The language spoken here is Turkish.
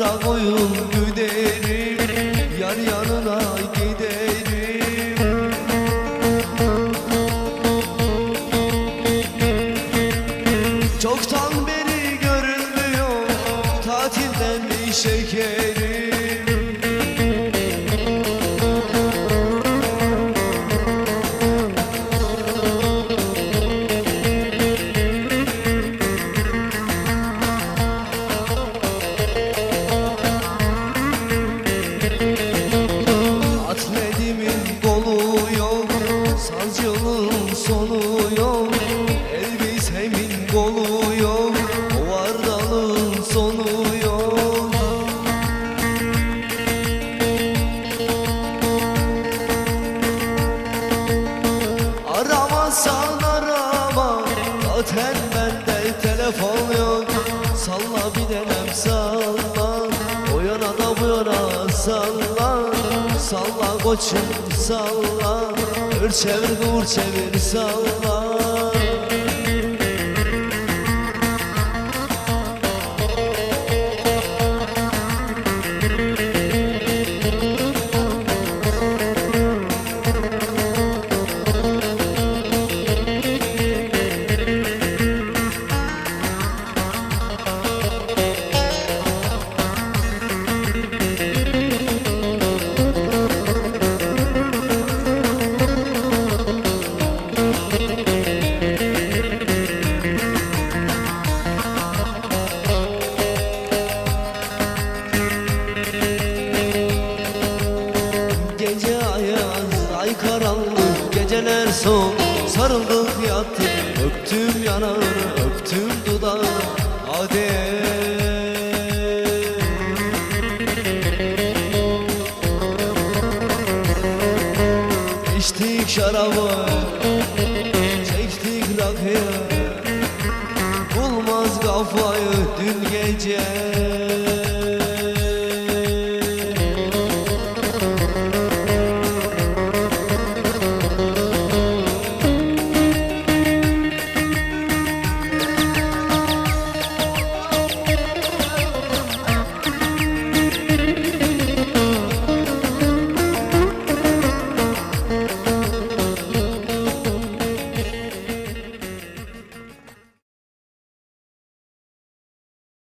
yıl güderim Yar yanına giderim. Çoktan beri görünmüyor Tatilden bir şekerim telefon yok Salla bir denem salla. O yana da bu yana salla. Salla koçum salla. Ür çevir dur çevir salla karanlık, geceler soğuk Sarıldık yattık, öptüm yanağını, öptüm dudağını Hadi. İçtik şarabı, çektik rakıyı. Bulmaz kafayı dün gece